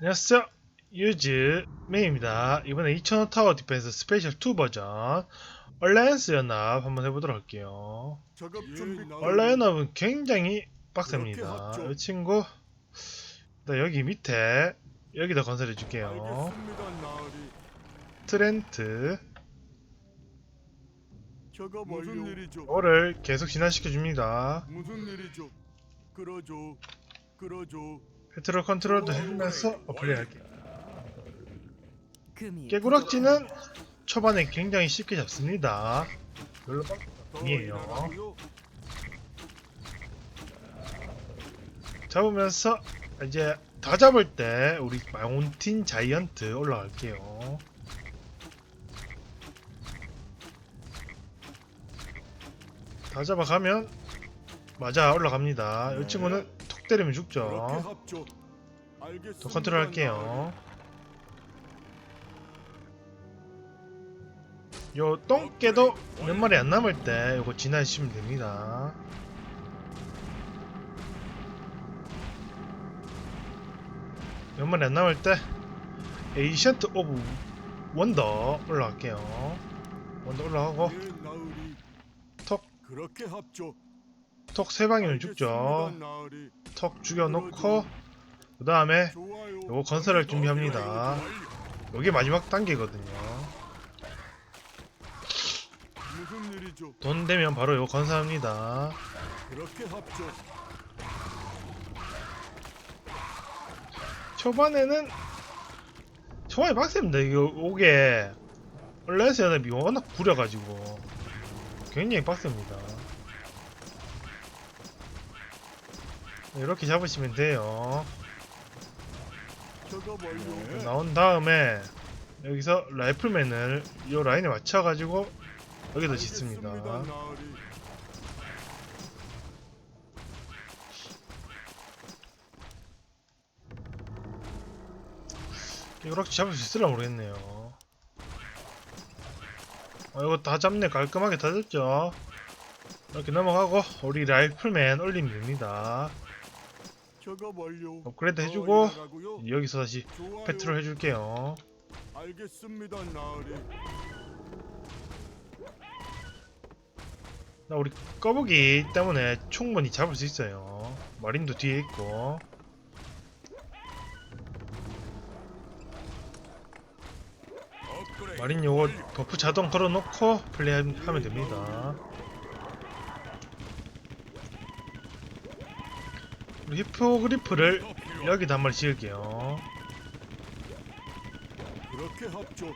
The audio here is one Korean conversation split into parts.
안녕하세요. 유즈 메이입니다. 이번에 2000원 타워 디펜스 스페셜 2 버전 얼라이언스 연합 한번 해보도록 할게요. 작업 준비 얼라 연합은 굉장히 빡셉니다. 이 친구 나 여기 밑에 여기다 건설해 줄게요. 트렌트 이거를 계속 진화시켜 줍니다. 무슨 일이죠 끌어줘 페트롤 컨트롤도 해주면서 어플레이 할게요. 깨구락지는 초반에 굉장히 쉽게 잡습니다. 별로. 일하라고요? 잡으면서 이제 다 잡을 때 우리 마운틴 자이언트 올라갈게요. 다 잡아가면 맞아 올라갑니다. 이 친구는 톡 때리면 죽죠. 더 컨트롤 할게요. 요 똥개도 몇 마리 안 남을 때 요거 진화하시면 됩니다. 몇 마리 안 남을 때 에이션트 오브 원더 올라갈게요. 원더 올라가고 나으리. 예, 톡. 그렇게 합죠 톡세 방이면 죽죠. 톡 죽여놓고 그 다음에 요거 건설할 준비합니다. 요게 마지막 단계거든요. 돈 되면 바로 요거 건설합니다. 초반에는 초반에 빡셉니다. 이거 오게 얼레스 연합이 워낙 구려가지고 굉장히 빡셉니다. 이렇게 잡으시면 돼요. 완료 나온 다음에 여기서 라이플맨을 이 라인에 맞춰가지고 여기다 짓습니다. 이렇게 잡을 수 있을라 모르겠네요. 어, 이거 다 잡네. 깔끔하게 다 잡죠. 이렇게 넘어가고 우리 라이플맨 올리면 됩니다. 작업 완료 업그레이드 더 해주고 일하라고요? 여기서 다시 좋아요. 패트롤 해줄게요. 알겠습니다 나으리 나 우리 꺼북이 때문에 충분히 잡을 수 있어요. 마린도 뒤에 있고. 마린 요거 버프 자동 걸어놓고 플레이하면 됩니다. 우리 히포그리프를 여기다 한 마리 지을게요. 그렇게 합죠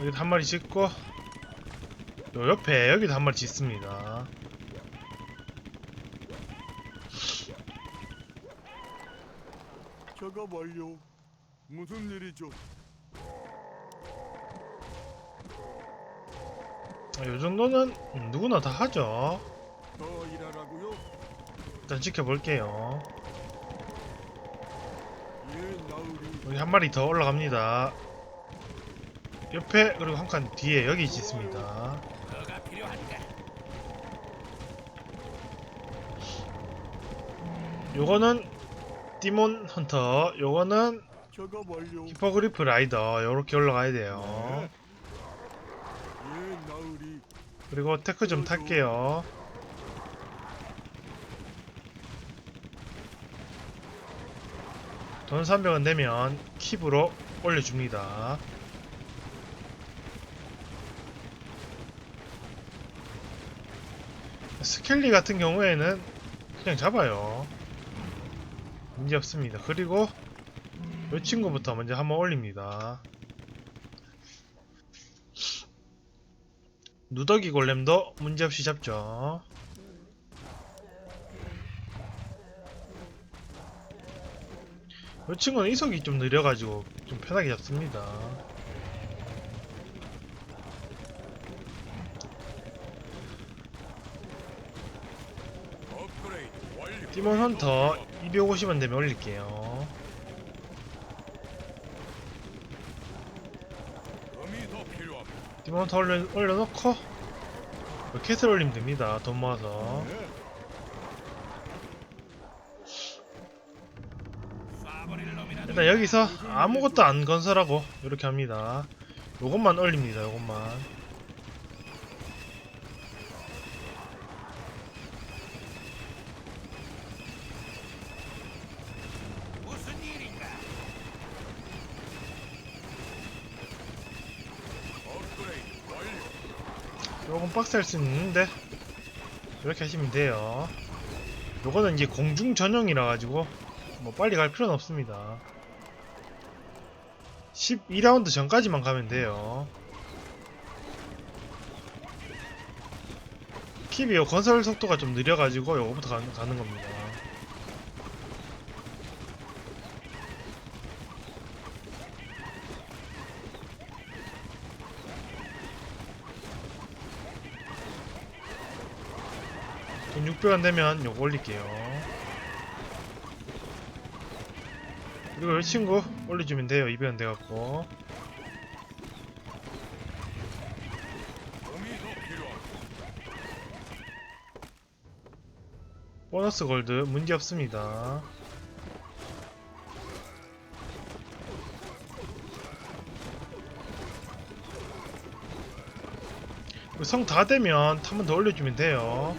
여기다 한 마리 짓고 요 옆에 여기도 한 마리 짓습니다. 작업 완료 무슨 일이죠 아, 요 정도는 누구나 다 하죠. 더 일하라고요? 일단 지켜볼게요. 여기 한 마리 더 올라갑니다. 옆에 그리고 한 칸 뒤에 여기 짓습니다. 요거는 디몬 헌터, 요거는 히퍼그리프 라이더 요렇게 올라가야 돼요. 그리고 테크 좀 탈게요. 돈 300원 내면 킵으로 올려줍니다. 스켈리 같은 경우에는 그냥 잡아요. 문제 없습니다. 그리고 이 친구부터 먼저 한번 올립니다. 누더기 골렘도 문제없이 잡죠. 이 친구는 이속이 좀 느려가지고 좀 편하게 잡습니다. 디몬 헌터 250원 되면 올릴게요. 디몬 헌터 올려, 올려놓고 캐슬 올리면 됩니다. 돈 모아서. 일단 여기서 아무것도 안 건설하고 이렇게 합니다. 요것만 올립니다. 요것만. 조금 빡셀 수 있는데 이렇게 하시면 돼요. 요거는 이제 공중 전용이라 가지고 뭐 빨리 갈 필요는 없습니다. 12라운드 전까지만 가면 돼요. 킵이 요 건설 속도가 좀 느려가지고 요거부터 가는, 가는 겁니다. 돈 600원 되면 요거 올릴게요. 그리고 이 친구 올려주면 돼요. 200원 돼갖고. 보너스 골드 문제 없습니다. 성 다 되면 한 번 더 올려주면 돼요.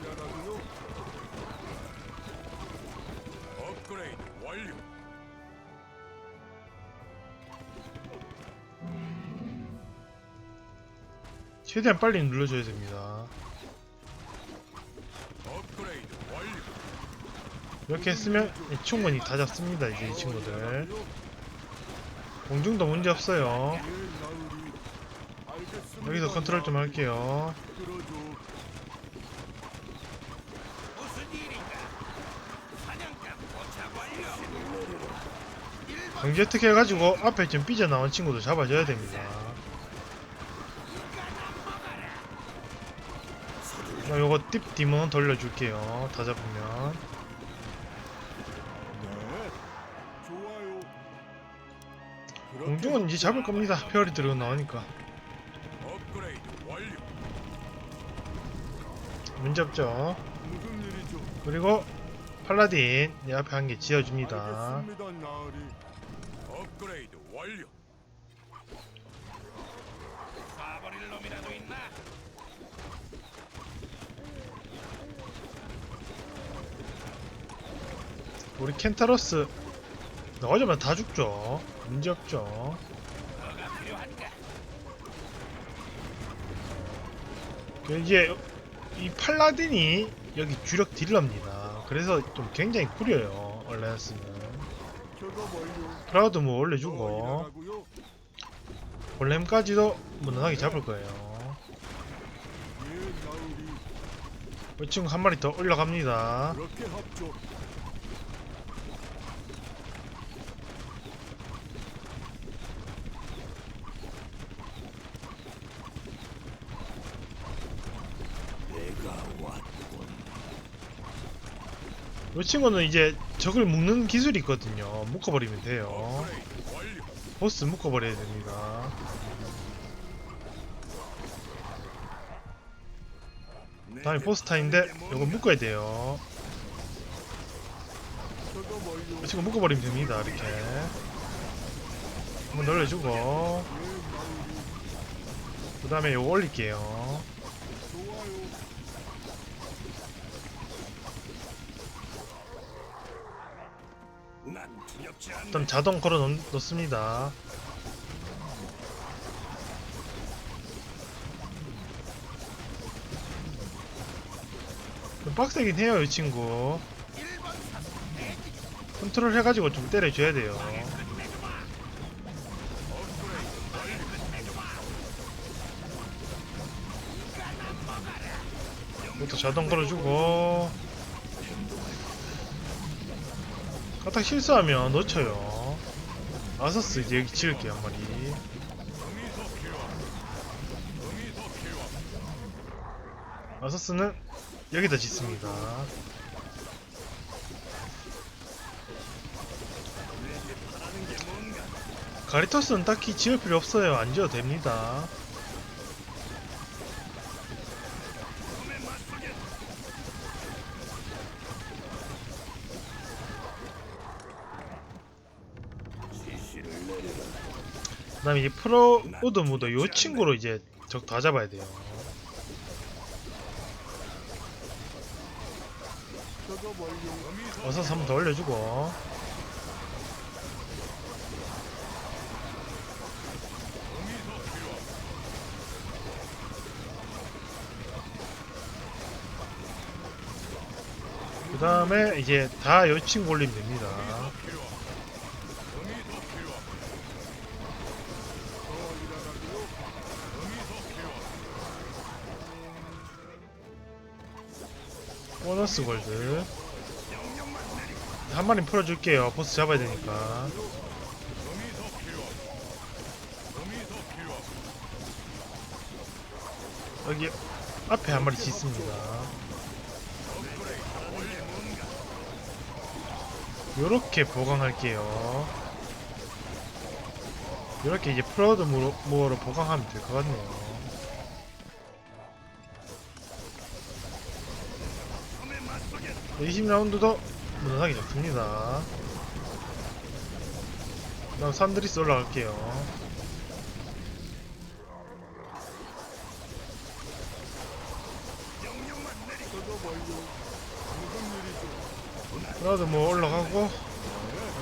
최대한 빨리 눌러줘야 됩니다. 이렇게 했으면 충분히 다 잡습니다. 이제 이 친구들. 공중도 문제 없어요. 여기서 컨트롤 좀 할게요. 경제 어떻게 해가지고 앞에 좀 삐져나온 친구도 잡아줘야 됩니다. 자, 요거 딥 디몬 돌려줄게요. 다 잡으면. 네. 좋아요. 공중은 이제 잡을 겁니다. 페어리 들고 나오니까. 업그레이드 완료. 문제 없죠. 무슨 일이죠? 그리고 팔라딘 이 앞에 한 개 지어줍니다. 업그레이드 완료. 우리 켄타로스 나오자마자 다 죽죠. 문제 없죠. 그 이제 이 팔라딘이 여기 주력 딜러입니다. 그래서 좀 굉장히. 저거 완료. 프라우드 뭐더 올려주고 일하라고요? 볼렘까지도 무난하게 잡을 거예요. 이 친구 한 마리 더 올라갑니다. 그렇게 합죠. 이 친구는 이제 적을 묶는 기술이 있거든요. 묶어버리면 돼요. 보스 묶어버려야 됩니다. 다음에 보스 타인데 이거 묶어야 돼요. 저거 완료. 이 친구 묶어버리면 됩니다. 이렇게 한번 놀려주고 예, 나으리. 그 다음에 이거 올릴게요. 일단 자동 걸어 놓, 놓습니다. 좀 빡세긴 해요 이 친구. 컨트롤 해가지고 좀 때려줘야 돼요. 이것도 자동 걸어주고 까딱 실수하면 놓쳐요. 아서스 이제 여기 지을게요 한 마리. 아서스는 여기다 짓습니다. 가리토스는 딱히 지을 필요 없어요. 안 지어도 됩니다 그 다음에 이제 프로 우드 무도 요 친구로 이제 적 다 잡아야 돼요 어서 한번 더 올려주고. 그 다음에 이제 다요 친구 올리면 됩니다 보너스 골드. 한 마리 풀어줄게요. 보스 잡아야 되니까. 여기 앞에 한 마리 있습니다. 요렇게 보강할게요. 요렇게 이제 무어- 무어로 보강하면 될 것 같네요 20라운드도 무난하게 잡습니다 그다음 산드리스 올라갈게요? 브라우드 뭐 올라가고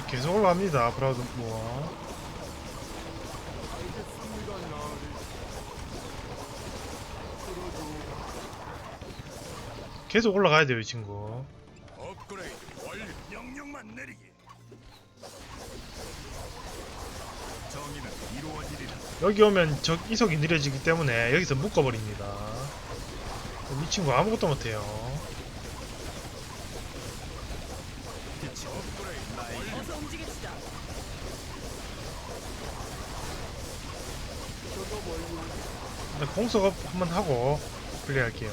계속 올라갑니다 브라우드 뭐. 계속 올라가야 돼요 이 친구 여기 오면 적 이속이 느려지기 때문에 여기서 묶어버립니다. 이 친구 아무것도 못해요. 공속업 한번 하고 플레이할게요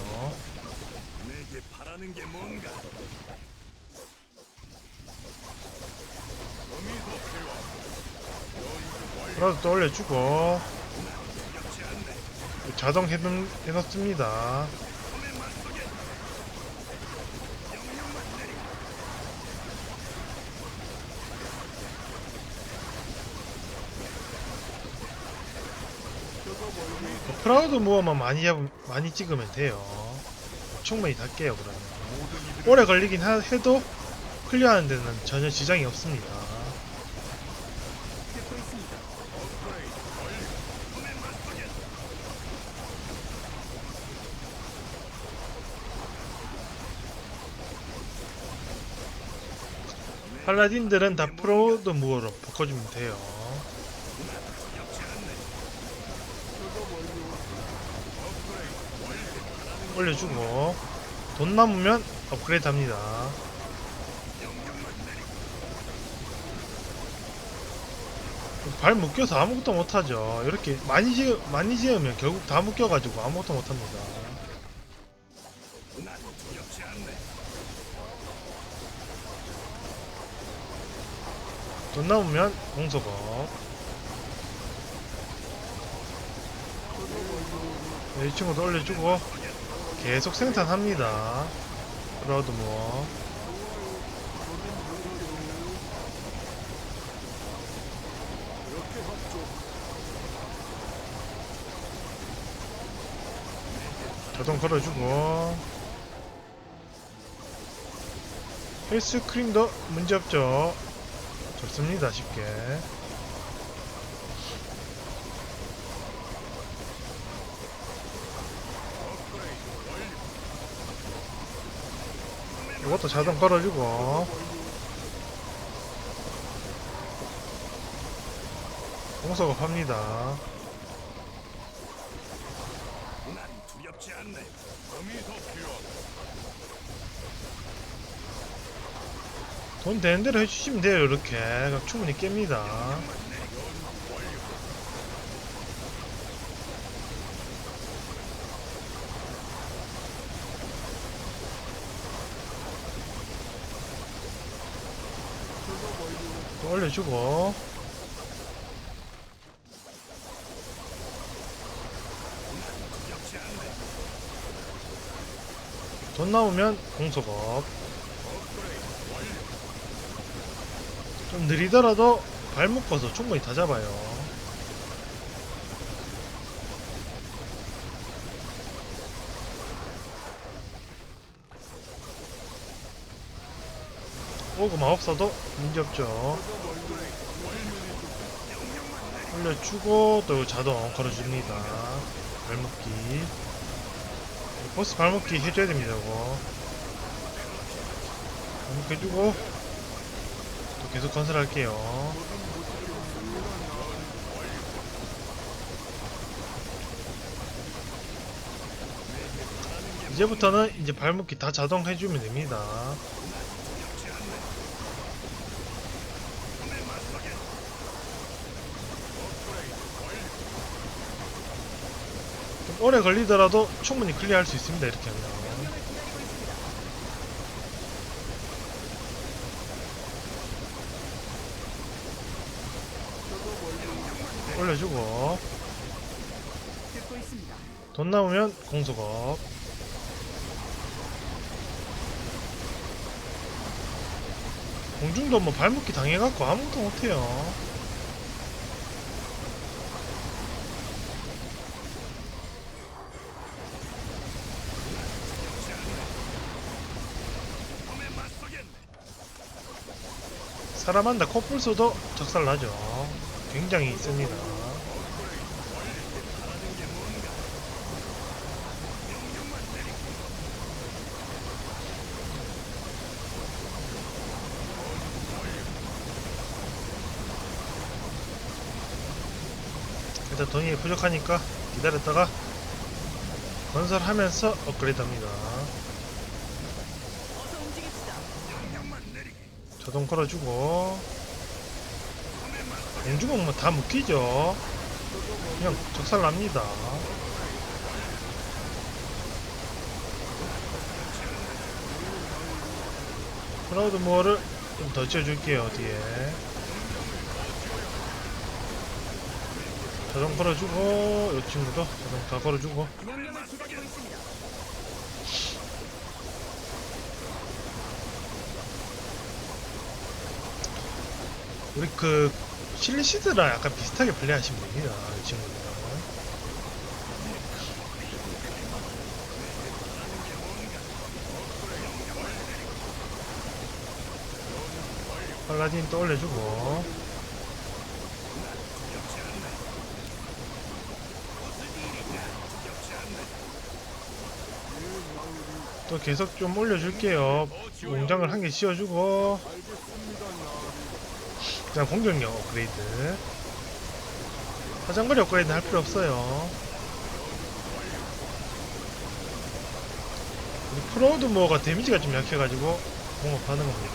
브라우드 또 올려주고. 자동. 작업 완료. 프라우드 무어만 많이 잡, 많이 찍으면 돼요 충분히 다 깨요 그러면 오래 걸리긴 하- 해도 클리어하는 데는 전혀 지장이 없습니다 팔라딘들은 다 프라우드 무어로 바꿔주면 돼요. 올려주고 돈 남으면 업그레이드 합니다. 발 묶여서 아무것도 못하죠. 이렇게 많이 지으면 결국 다 묶여가지고 아무것도 못합니다 돈 남으면 네, 이 친구도 올려주고 계속 생산합니다. 이렇게 합조. 자동 걸어주고. 헬스크림도 문제없죠 좋습니다 쉽게 이것도 자동 걸어주고 공속업 합니다 난 두렵지 않네. 어미소 필요함. 돈 되는 대로 해주시면 돼요 이렇게. 충분히 깹니다. 또 올려주고. 돈 나오면 공속업 좀 느리더라도 발 묶어서 충분히 다 잡아요. 오고 마법사도 문제 없죠. 올려주고 또 자동 걸어줍니다. 발목기. 보스 발목기 해줘야 됩니다, 이거. 발목기 해주고 또 계속 건설할게요. 이제부터는 이제 발목기 다 자동 해주면 됩니다. 좀 오래 걸리더라도 충분히 클리어할 수 있습니다. 이렇게 하면. 올려주고. 돈 남으면 공속업 공중도 뭐 발목기 당해갖고 아무것도 못해요. 사람한다 코뿔소도 적살나죠 굉장히 셉니다 일단 돈이 부족하니까 기다렸다가 건설하면서 업그레이드 합니다. 어서 움직입시다. 자동 걸어주고 공주공 뭐다 묶이죠. 그냥 적살납니다. 크라우드 모어를 좀더 지어줄게요 뒤에 자동 걸어주고 이 친구도 자동 다 걸어주고. 우리 그 실리시드랑 약간 비슷하게 플레이하시면 됩니다 이 친구들은 팔라딘 또 올려주고. 또 계속 좀 올려줄게요. 농장을 한 개 씌워주고 그냥 공격력 업그레이드. 화장거리 업그레이드 할 필요 없어요. 우리 프로드 모어가 데미지가 좀 약해가지고 공업하는 겁니다.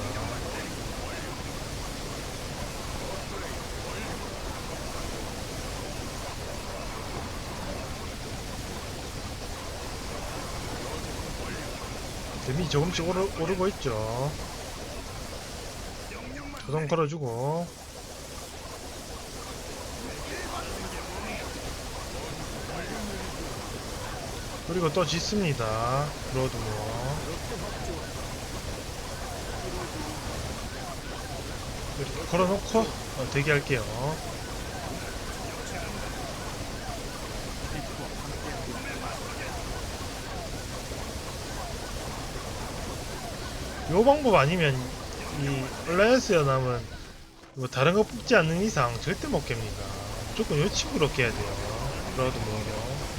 데미지 조금씩 오르, 오르고 있죠 자동 걸어주고. 그리고 또 짓습니다. 브로드 뭐 이렇게 걸어놓고 어, 대기할게요. 요 방법 아니면 이 얼라이언스 연합은 뭐 다른 거 뽑지 않는 이상 절대 못 깹니다. 무조건 요 친구로 깨야 돼요. 브라우드 모어로.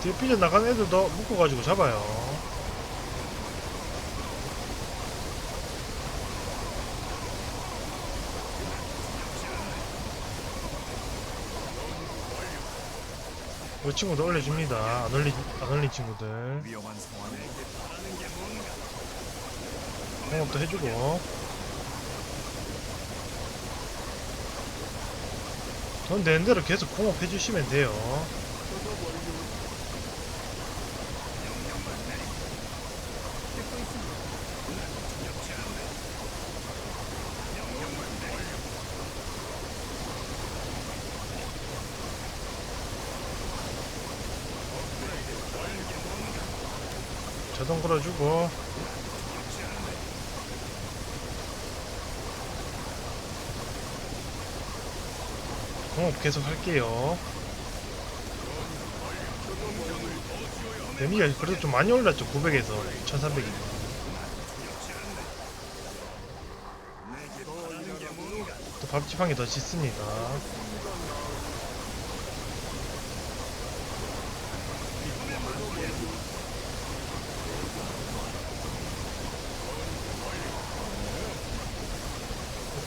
뒤에 삐져 나간 애들도 묶어가지고 잡아요. 이 친구도 올려줍니다. 안 올린, 안 올린 친구들. 공업도 해주고. 돈 되는 대로 계속 공업해주시면 돼요. 듣고 있습니다. 걸어주고 공업 계속 할게요. 데미가 그래도 좀 많이 올랐죠 900에서 1300이. 또 밥집 한 개 더 짓습니다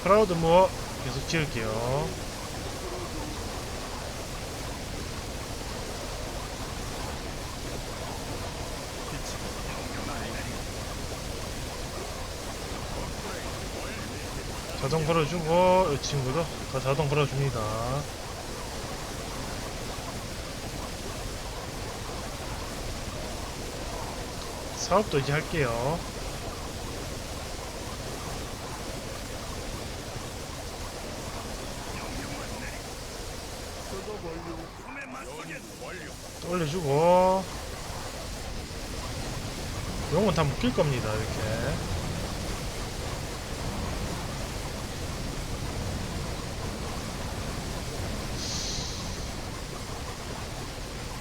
크라우드 무어 계속 지을게요. 자동 걸어주고 이 친구도 다 자동 걸어줍니다. 사업도 이제 할게요 또 올려주고. 용은 다 묶일 겁니다 이렇게.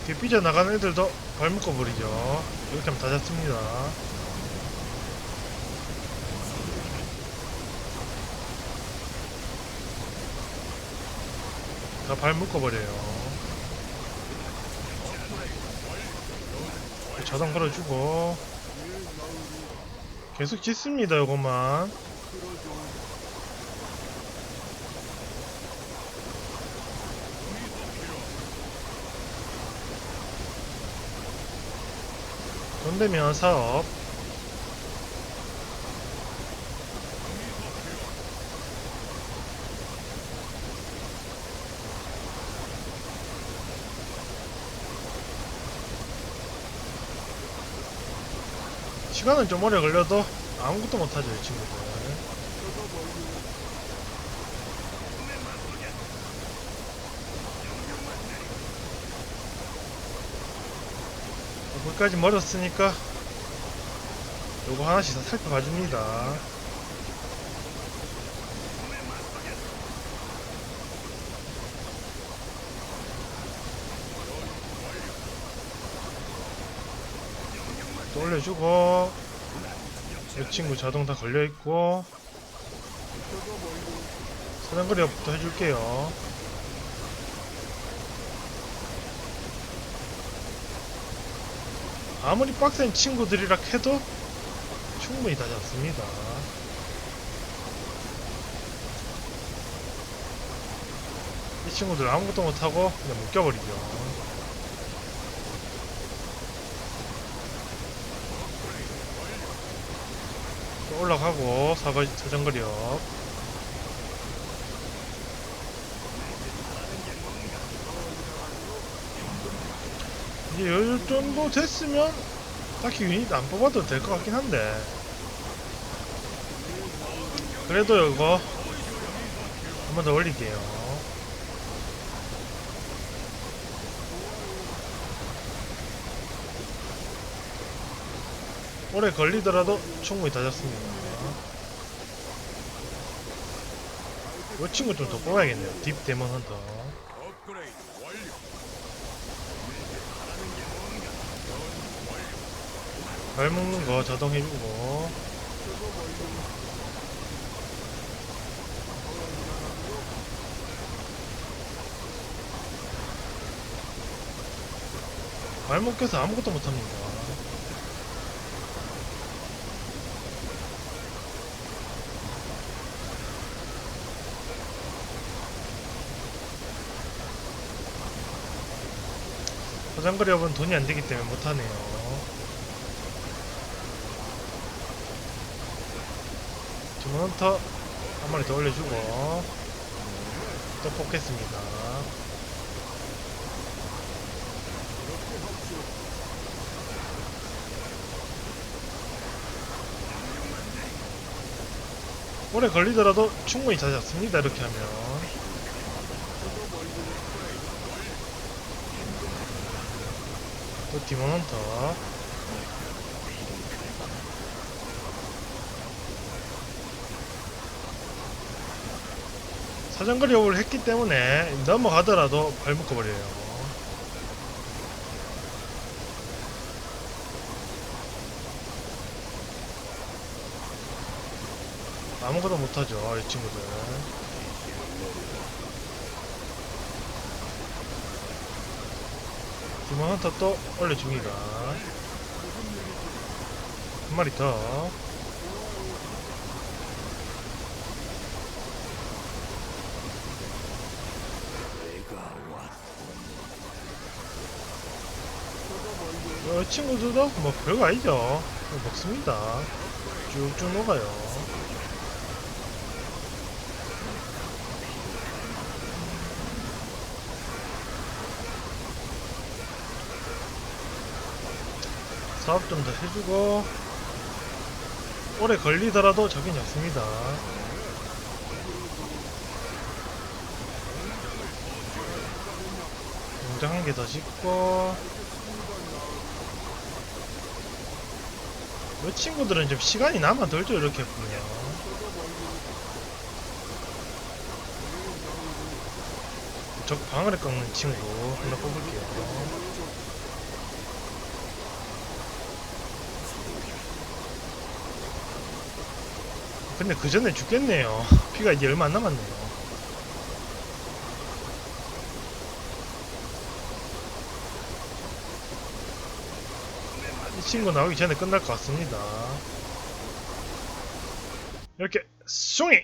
이렇게 삐져나가는 애들도 발묶어 버리죠. 이렇게 하면 다 잡습니다. 다 발묶어 버려요 자동 걸어주고. 계속 짓습니다 요것만. 돈 되면 사업 시간은 좀 오래 걸려도 아무것도 못하죠 이 친구들. 거기까지 멀었으니까 요거 하나씩 다 살펴봐 줍니다 또 올려주고. 이 친구 자동 다 걸려있고. 사냥거리 업부터 해줄게요. 아무리 빡센 친구들이라 해도 충분히 다 잡습니다. 이 친구들 아무것도 못하고 그냥 묶여버리죠 또 올라가고 사거 사정거리업 이제 요 정도 됐으면 딱히 유닛 안 뽑아도 될 것 같긴 한데. 그래도 이거 한 번 더 올릴게요 오래 걸리더라도 충분히 다 잡습니다. 이 친구 좀 더 뽑아야겠네요. 딥 데몬 헌터. 발 먹는 거 자동 해주고. 발 먹겨서 아무것도 못합니다 화장거리 업은 돈이 안 되기 때문에 못하네요. 지금부터 한 마리 더 올려주고 또 뽑겠습니다. 오래 걸리더라도 충분히 다 잡습니다 이렇게 하면 기분은 더. 사정거리 요구를 했기 때문에 넘어가더라도 발 묶어버려요. 아무것도 못하죠 이 친구들. 헌터 또 올려줍니다. 한 마리 더. 어, 친구들도 뭐 별거 아니죠. 먹습니다. 쭉쭉 녹아요. 사업 좀 더 해주고. 오래 걸리더라도 저긴 없습니다. 공장 한 개 더 짓고. 이 친구들은 좀 시간이 남아 돌죠 이렇게 보면. 저 방어를 꺾는 친구 하나 뽑을게요 근데 그 전에 죽겠네요. 피가 이제 얼마 안 남았네요. 이 친구 나오기 전에 끝날 것 같습니다. 이렇게 숭이